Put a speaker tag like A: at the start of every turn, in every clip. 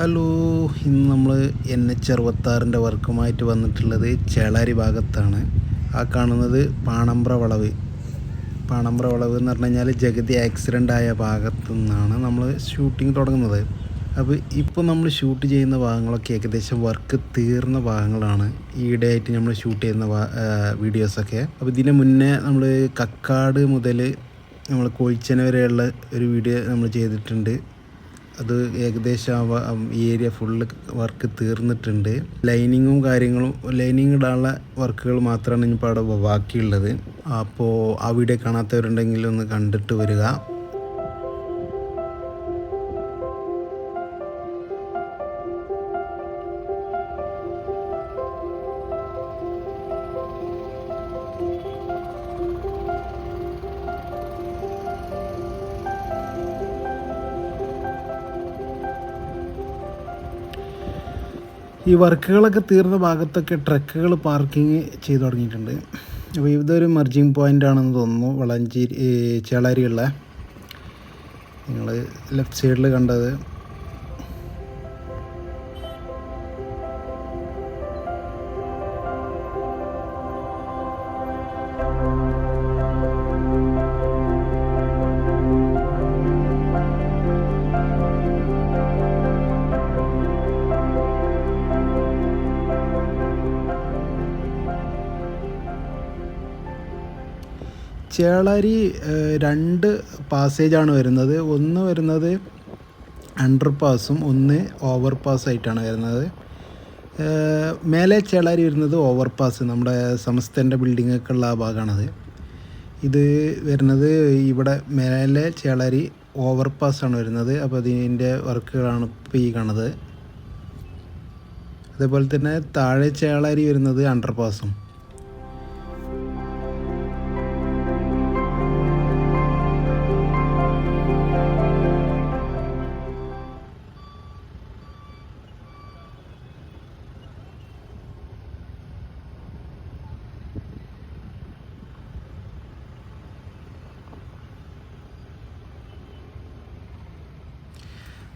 A: Hello ഇന്ന് നമ്മൾ N H അറുപത്താറിന്റെ വർക്കുമായിട്ട് വന്നിട്ടുള്ളത് ചേളാരി ഭാഗത്താണ്. ആ കാണുന്നത് പാണമ്പ്ര വളവ് പാണമ്പ്ര വളവ് എന്ന് പറഞ്ഞു കഴിഞ്ഞാൽ ജഗതി ആക്സിഡന്റ് ആയ ഭാഗത്തു നിന്നാണ് നമ്മൾ ഷൂട്ടിംഗ് തുടങ്ങുന്നത്. അപ്പോൾ ഇപ്പോൾ നമ്മൾ ഷൂട്ട് ചെയ്യുന്ന ഭാഗങ്ങളൊക്കെ ഏകദേശം വർക്ക് തീർന്ന ഭാഗങ്ങളാണ്. ഈയിടെയായിട്ട് നമ്മൾ ഷൂട്ട് ചെയ്യുന്ന വീഡിയോസൊക്കെ അപ്പോൾ ഇതിന് മുന്നേ നമ്മൾ കക്കാട് മുതൽ നമ്മൾ കോഴിച്ചന വരെയുള്ള ഒരു വീഡിയോ നമ്മൾ ചെയ്തിട്ടുണ്ട്. അത് ഏകദേശം ഈ ഏരിയ ഫുള്ള് വർക്ക് തീർന്നിട്ടുണ്ട്. ലൈനിങ്ങും കാര്യങ്ങളും ലൈനിങ് ഇടാനുള്ള വർക്കുകൾ മാത്രമാണ് ഇനിയിപ്പോൾ അവിടെ ബാക്കിയുള്ളത്. അപ്പോൾ ആ വീഡിയോ കാണാത്തവരുണ്ടെങ്കിൽ ഒന്ന് കണ്ടിട്ട് വരിക. ഈ വർക്കുകളൊക്കെ തീർന്ന ഭാഗത്തൊക്കെ ട്രക്കുകൾ പാർക്കിങ് ചെയ്തു തുടങ്ങിയിട്ടുണ്ട്. അപ്പോൾ ഇതൊരു മെർജിങ് പോയിന്റ് ആണെന്ന് തോന്നുന്നു. വളഞ്ചേരി ചേളാരിയുള്ള. നിങ്ങൾ ലെഫ്റ്റ് സൈഡിൽ കണ്ടത്. ചേളാരി രണ്ട് പാസേജാണ് വരുന്നത്. ഒന്ന് വരുന്നത് അണ്ടർ പാസും ഒന്ന് ഓവർ പാസ് ആയിട്ടാണ് വരുന്നത് മേലെ ചേളാരി വരുന്നത് ഓവർ പാസ് നമ്മുടെ സമസ്തന്റെ ബിൽഡിങ്ങൊക്കെ ഉള്ള ആ ഭാഗമാണത് ഇത് വരുന്നത് ഇവിടെ മേലെ ചേളാരി ഓവർ പാസ്സാണ് വരുന്നത്. അപ്പോൾ അതിന്റെ വർക്കുകളാണ് ഇപ്പോൾ ഈ കാണുന്നത്. അതേപോലെ തന്നെ താഴെ ചേളാരി വരുന്നത് അണ്ടർ പാസും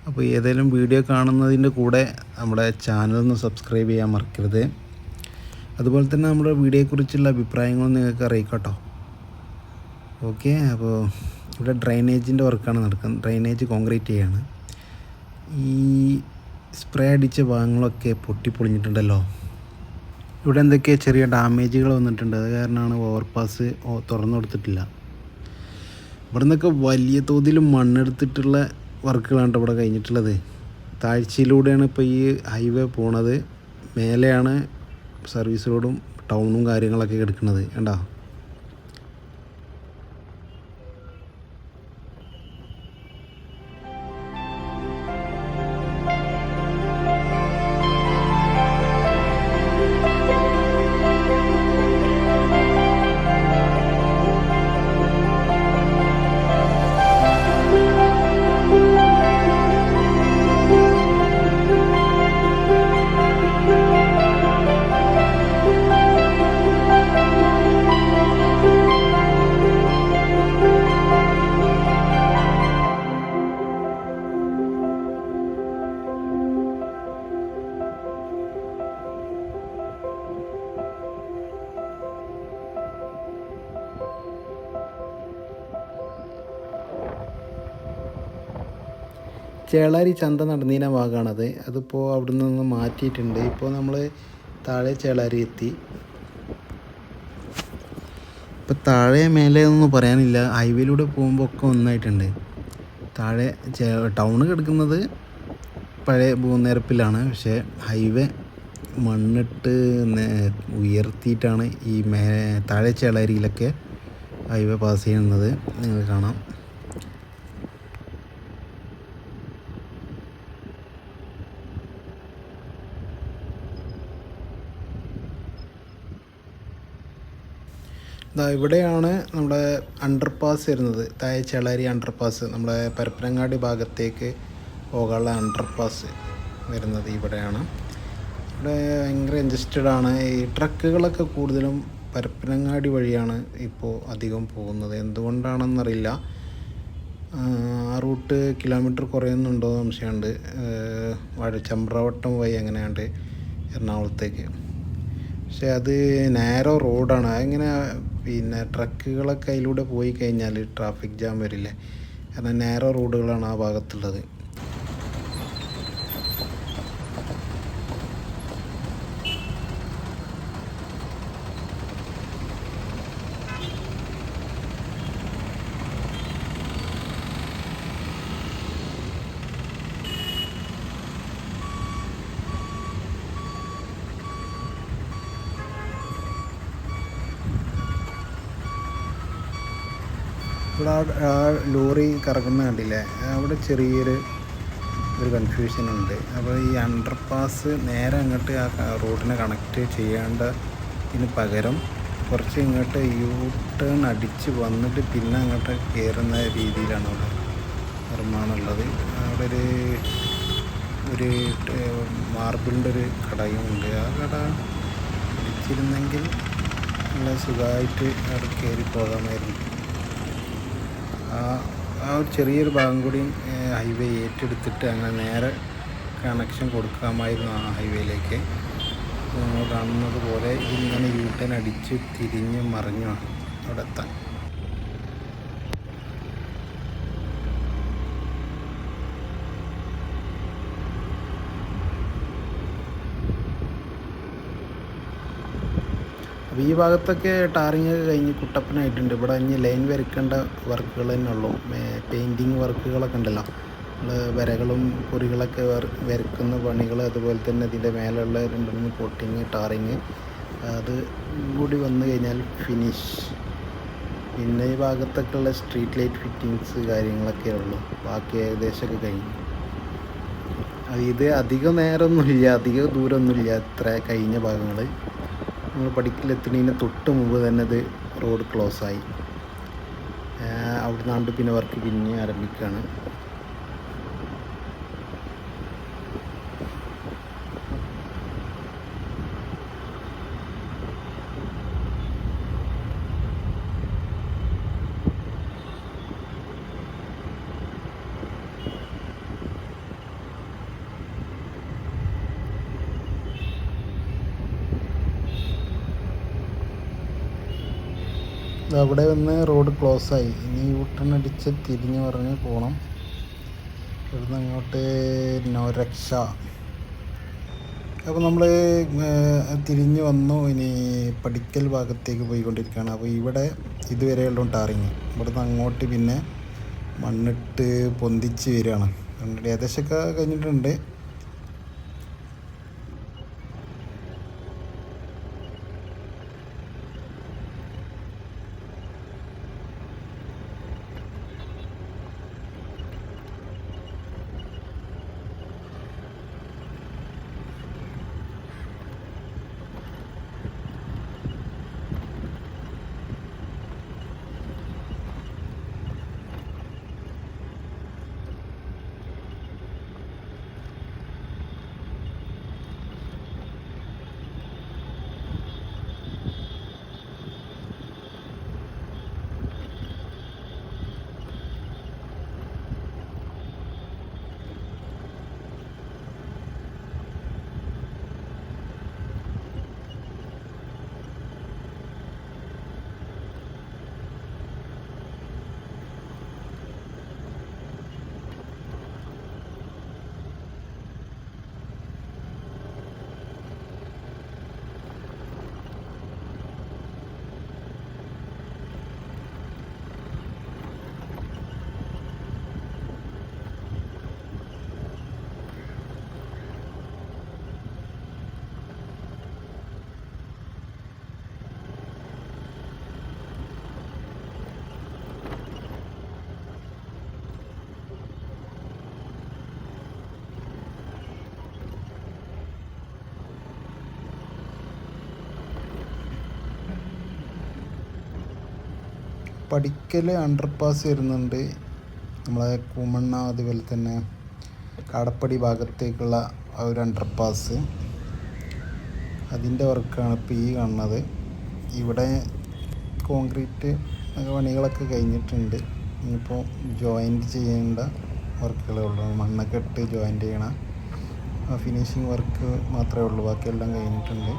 A: അപ്പോൾ ഏതെങ്കിലും വീഡിയോ കാണുന്നതിന്റെ കൂടെ നമ്മുടെ ചാനൽ ഒന്ന് സബ്സ്ക്രൈബ് ചെയ്യാൻ മറക്കരുത്. അതുപോലെ തന്നെ നമ്മുടെ വീഡിയോയെക്കുറിച്ചുള്ള അഭിപ്രായങ്ങളും നിങ്ങൾക്ക് അറിയിക്കട്ടോ ഓക്കെ അപ്പോൾ ഇവിടെ ഡ്രൈനേജിന്റെ വർക്കാണ് നടക്കുന്നത് ഡ്രൈനേജ് കോൺക്രീറ്റ് ചെയ്യാണ്. ഈ സ്പ്രേ അടിച്ച ഭാഗങ്ങളൊക്കെ പൊട്ടിപ്പൊളിഞ്ഞിട്ടുണ്ടല്ലോ. ഇവിടെ എന്തൊക്കെ ചെറിയ ഡാമേജുകൾ വന്നിട്ടുണ്ട്. അത് കാരണമാണ് ഓവർപാസ് തുറന്നു കൊടുത്തിട്ടില്ല. ഇവിടെ നിന്നൊക്കെ വലിയ തോതിൽ മണ്ണെടുത്തിട്ടുള്ള വർക്കുകളാണ് ഇവിടെ കഴിഞ്ഞിട്ടുള്ളത്. താഴ്ചയിലൂടെയാണ് ഇപ്പോൾ ഈ ഹൈവേ പോണത്. മേലെയാണ് സർവീസ് റോഡും ടൗണും കാര്യങ്ങളൊക്കെ കിടക്കുന്നത് കണ്ടോ? ചേളാരി ചന്ത നടന്നീന ഭാഗമാണത് അതിപ്പോൾ അവിടെ നിന്ന് മാറ്റിയിട്ടുണ്ട്. ഇപ്പോൾ നമ്മൾ താഴെ ചേളാരി എത്തി. ഇപ്പം താഴെ മേലെ ഒന്നും പറയാനില്ല. ഹൈവേയിലൂടെ പോകുമ്പോൾ ഒക്കെ ഒന്നായിട്ടുണ്ട്. താഴെ ടൗണ് കിടക്കുന്നത് പഴയ ഭൂനിരപ്പിലാണ്. പക്ഷേ ഹൈവേ മണ്ണിട്ട് ഉയർത്തിയിട്ടാണ് ഈ മേ താഴെ ചേളാരിയിലൊക്കെ ഹൈവേ പാസ് ചെയ്യുന്നത്. നിങ്ങൾ കാണാം. ഇതാ ഇവിടെയാണ് നമ്മുടെ അണ്ടർപാസ് വരുന്നത്. താഴെ ചേളാരി അണ്ടർപാസ് നമ്മുടെ പരപ്പനങ്ങാടി ഭാഗത്തേക്ക് പോകാനുള്ള അണ്ടർപാസ് വരുന്നത് ഇവിടെയാണ്. ഇവിടെ ഭയങ്കര ഇൻജസ്റ്റഡ് ആണ്. ഈ ട്രക്കുകളൊക്കെ കൂടുതലും പരപ്പനങ്ങാടി വഴിയാണ് ഇപ്പോൾ അധികം പോകുന്നത്. എന്തുകൊണ്ടാണെന്നറിയില്ല. ആ റൂട്ട് കിലോമീറ്റർ കുറയുന്നുണ്ടോ എന്ന് സംശയമുണ്ട്. ചമ്പ്രവട്ടം വഴി എങ്ങനെയാണ്ട് എറണാകുളത്തേക്ക്. പക്ഷേ അത് നാരോ റോഡാണ് അതിങ്ങനെ പിന്നെ ട്രക്കുകളൊക്കെ അതിലൂടെ പോയി കഴിഞ്ഞാൽ ട്രാഫിക് ജാം വരില്ലേ? കാരണം നാരോ റോഡുകളാണ് ആ ഭാഗത്തുള്ളത്. ഇവിടെ ആ- ലോറി കറങ്ങുന്ന കണ്ടില്ലേ? അവിടെ ചെറിയൊരു ഒരു കൺഫ്യൂഷൻ ഉണ്ട്. അപ്പോൾ ഈ അണ്ടർപാസ് നേരെ അങ്ങോട്ട് ആ റോഡിനെ കണക്ട് ചെയ്യേണ്ട ഇതിന് പകരം കുറച്ച് ഇങ്ങോട്ട് യൂ ടേൺ അടിച്ച് വന്നിട്ട് പിന്നെ അങ്ങോട്ട് കയറുന്ന രീതിയിലാണ് അവിടെ നിർമ്മാണം ഉള്ളത് അവിടെ ഒരു ഒരു മാർബിളിന്റെ ഒരു കടയും ഉണ്ട്. ആ കട അടിച്ചിരുന്നെങ്കിൽ നല്ല സുഖമായിട്ട് അവിടെ കയറി പോകാമായിരുന്നു. ആ ഒരു ചെറിയൊരു ഭാഗം കൂടി ഹൈവേ ഏറ്റെടുത്തിട്ട് അങ്ങനെ നേരെ കണക്ഷൻ കൊടുക്കാമായിരുന്നു ആ ഹൈവേയിലേക്ക് നമ്മൾ കാണുന്നത് പോലെ ഇതിങ്ങനെ യൂട്ടൻ അടിച്ച് തിരിഞ്ഞ് മറിഞ്ഞു അവിടെ എത്താൻ. അപ്പോൾ ഈ ഭാഗത്തൊക്കെ ടാറിങ് കഴിഞ്ഞ് കുട്ടപ്പനായിട്ടുണ്ട്. ഇവിടെ ഇനി ലൈൻ വരയ്ക്കേണ്ട വർക്കുകൾ തന്നെ ഉള്ളൂ. പെയിന്റിങ് വർക്കുകളൊക്കെ ഉണ്ടല്ലോ. നമ്മൾ വരകളും വരയ്ക്കുന്ന വരക്കുന്ന പണികൾ അതുപോലെ തന്നെ ഇതിന്റെ മേലുള്ള രണ്ട് മൂന്ന് കോട്ടിങ് ടാറിങ് അത് കൂടി വന്നു കഴിഞ്ഞാൽ ഫിനിഷ് പിന്നെ ഈ ഭാഗത്തൊക്കെ ഉള്ള സ്ട്രീറ്റ് ലൈറ്റ് ഫിറ്റിങ്സ് കാര്യങ്ങളൊക്കെ ഉള്ളൂ. ബാക്കി ഏകദേശമൊക്കെ കഴിഞ്ഞു. ഇത് അധികം നേരമൊന്നുമില്ല. അധികം ദൂരമൊന്നുമില്ല. ഇത്ര കഴിഞ്ഞ ഭാഗങ്ങൾ നമ്മൾ പഠിക്കലെത്തുന്നതിന് തൊട്ട് മുമ്പ് തന്നെ ഇത് റോഡ് ക്ലോസ് ആയി അവിടെ നിന്നാണ്ട് പിന്നെ വർക്ക് പിന്നെ ആരംഭിക്കുകയാണ് അവിടെ വന്ന് റോഡ് ക്ലോസ് ആയി. ഇനി യൂട്ടൺ അടിച്ച് തിരിഞ്ഞ് പറഞ്ഞ് പോകണം ഇവിടുന്ന് അങ്ങോട്ട് നൊരക്ഷ. അപ്പോൾ നമ്മൾ തിരിഞ്ഞ് വന്നു. ഇനി പഠിക്കൽ ഭാഗത്തേക്ക് പോയിക്കൊണ്ടിരിക്കുകയാണ്. അപ്പോൾ ഇവിടെ ഇതുവരെയുള്ള ടാറിങ്. ഇവിടുന്ന് അങ്ങോട്ട് പിന്നെ മണ്ണിട്ട് പൊന്തിച്ച് വരികയാണ്. ഏകദേശമൊക്കെ കഴിഞ്ഞിട്ടുണ്ട്. പഠിക്കൽ അണ്ടർപാസ് വരുന്നുണ്ട്. നമ്മളെ കൂമണ്ണ അതുപോലെ തന്നെ കാടപ്പടി ഭാഗത്തേക്കുള്ള ആ ഒരു അണ്ടർപാസ് അതിന്റെ വർക്കാണ് ഇപ്പോൾ ഈ കാണുന്നത്. ഇവിടെ കോൺക്രീറ്റ് പണികളൊക്കെ കഴിഞ്ഞിട്ടുണ്ട്. ഇനിയിപ്പോൾ ജോയിന്റ് ചെയ്യേണ്ട വർക്കുകളേ ഉള്ളൂ. മണ്ണൊക്കെ ഇട്ട് ജോയിന്റ് ചെയ്യണ ഫിനിഷിങ് വർക്ക് മാത്രമേ ഉള്ളൂ. ബാക്കിയെല്ലാം കഴിഞ്ഞിട്ടുണ്ട്.